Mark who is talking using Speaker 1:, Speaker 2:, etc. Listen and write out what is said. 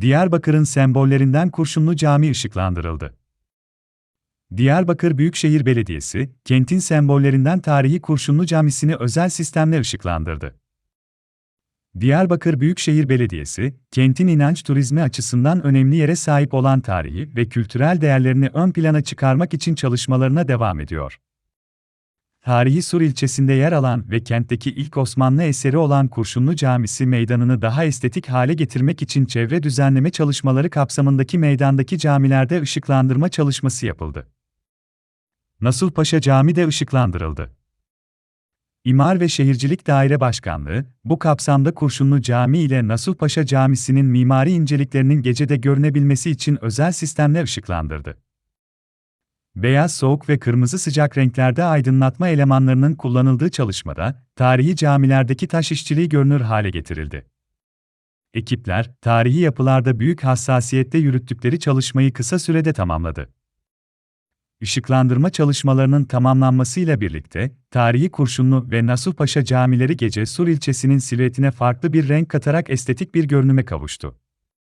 Speaker 1: Diyarbakır'ın sembollerinden Kurşunlu Cami ışıklandırıldı. Diyarbakır Büyükşehir Belediyesi, kentin sembollerinden tarihi Kurşunlu Camisi'ni özel sistemle ışıklandırdı. Diyarbakır Büyükşehir Belediyesi, kentin inanç turizmi açısından önemli yere sahip olan tarihi ve kültürel değerlerini ön plana çıkarmak için çalışmalarına devam ediyor. Tarihi Sur ilçesinde yer alan ve kentteki ilk Osmanlı eseri olan Kurşunlu Camisi meydanını daha estetik hale getirmek için çevre düzenleme çalışmaları kapsamındaki meydandaki camilerde ışıklandırma çalışması yapıldı. Nasuhpaşa Camii de ışıklandırıldı. İmar ve Şehircilik Daire Başkanlığı, bu kapsamda Kurşunlu Camii ile Nasuhpaşa Camisi'nin mimari inceliklerinin gecede görünebilmesi için özel sistemle ışıklandırdı. Beyaz soğuk ve kırmızı sıcak renklerde aydınlatma elemanlarının kullanıldığı çalışmada, tarihi camilerdeki taş işçiliği görünür hale getirildi. Ekipler, tarihi yapılarda büyük hassasiyette yürüttükleri çalışmayı kısa sürede tamamladı. Işıklandırma çalışmalarının tamamlanmasıyla birlikte, tarihi Kurşunlu ve Nasuhpaşa camileri gece Sur ilçesinin silüetine farklı bir renk katarak estetik bir görünüme kavuştu.